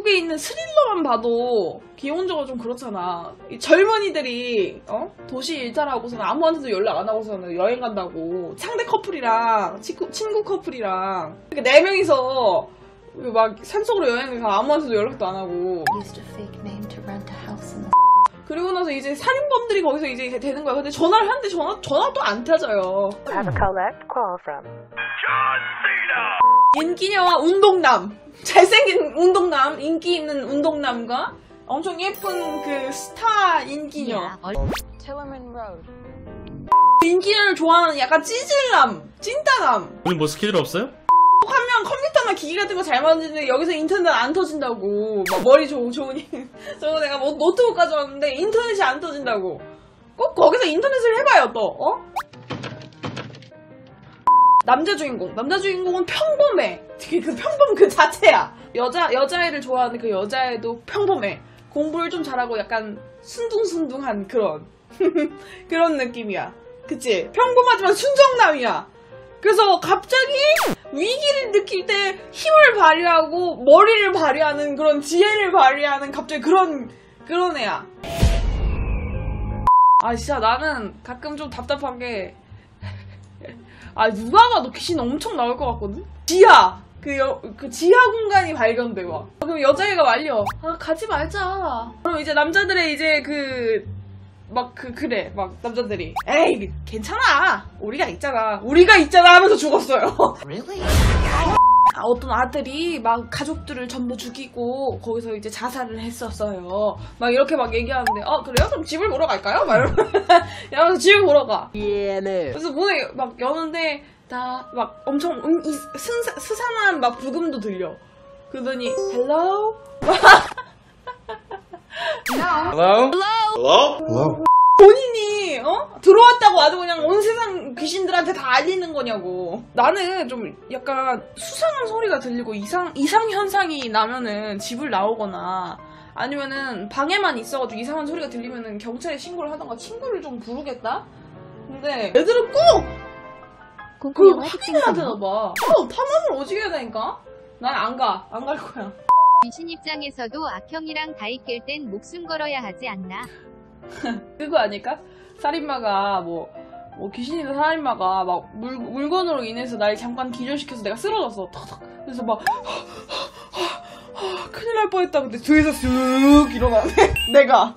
한국에 있는 스릴러만 봐도 기본적으로 좀 그렇잖아. 이 젊은이들이 어? 도시 일탈하고서는 아무한테도 연락 안 하고서는 여행 간다고 상대 커플이랑 친구, 친구 커플이랑 이렇게 네 명이서 막 산속으로 여행을 가 아무한테도 연락도 안 하고 그리고 나서 이제 살인범들이 거기서 이제 되는 거야. 근데 전화를 하는데 전화 전화도 안 타져요. 인기녀와 운동남. 잘생긴 운동남 인기 있는 운동남과 엄청 예쁜 그 스타 인기녀. Tillerman Road. 인기녀를 좋아하는 약간 찌질남 찐따남. 오늘 뭐 스케줄 없어요? 화면 컴퓨터나 기기 같은 거 잘 만드는데 여기서 인터넷 안 터진다고. 막 머리 좋, 좋으니 저거 내가 뭐 노트북 가져왔는데 인터넷이 안 터진다고. 꼭 거기서 인터넷을 해봐요 또. 어? 남자 주인공. 남자 주인공은 평범해. 되게 그 평범 그 자체야. 여자 여자애를 좋아하는 그 여자애도 평범해. 공부를 좀 잘하고 약간 순둥순둥한 그런. 그런 느낌이야. 그치? 평범하지만 순정남이야. 그래서 갑자기 위기를 느낄 때 힘을 발휘하고 머리를 발휘하는 그런 지혜를 발휘하는 갑자기 그런 그런 애야. 아 진짜 나는 가끔 좀 답답한 게 아 누가 봐도 귀신 엄청 나올 것 같거든. 지하 그, 여, 그 지하 공간이 발견돼 와. 그럼 여자애가 말려. 아 가지 말자. 그럼 이제 남자들의 이제 그 막 그 그래 막 남자들이 에이 괜찮아 우리가 있잖아 우리가 있잖아 하면서 죽었어요. 아, 어떤 아들이 막 가족들을 전부 죽이고 거기서 이제 자살을 했었어요. 막 이렇게 막 얘기하는데 어 그래요? 그럼 집을 보러 갈까요? 막 이러면서 이러면서 집을 보러 가. 그래서 문에 막 여는데 다 막 엄청 음, 이 승사, 스산한 막 부금도 들려. 그러더니 hello Hello? Hello? 본인이 어 들어왔다고 아주 그냥 온 세상 귀신들한테 다 알리는 거냐고. 나는 좀 약간 수상한 소리가 들리고 이상 이상 현상이 나면은 집을 나오거나 아니면은 방에만 있어가지고 이상한 소리가 들리면은 경찰에 신고를 하던가 친구를 좀 부르겠다. 근데 애들은 꼭 그걸 확인해야 되나 봐. 어, 탐험을 오지게 해야 되니까. 난 안 가. 안 갈 거야. 귀신 입장에서도 악형이랑 다이 낄땐 목숨 걸어야 하지 않나? 그거 아닐까? 살인마가 뭐, 뭐 귀신이나 살인마가 막 물, 물건으로 인해서 날 잠깐 기절시켜서 내가 쓰러졌어. 탁탁. 그래서 막 큰일 날 뻔했다. 근데 뒤에서 쓱 일어나네. 내가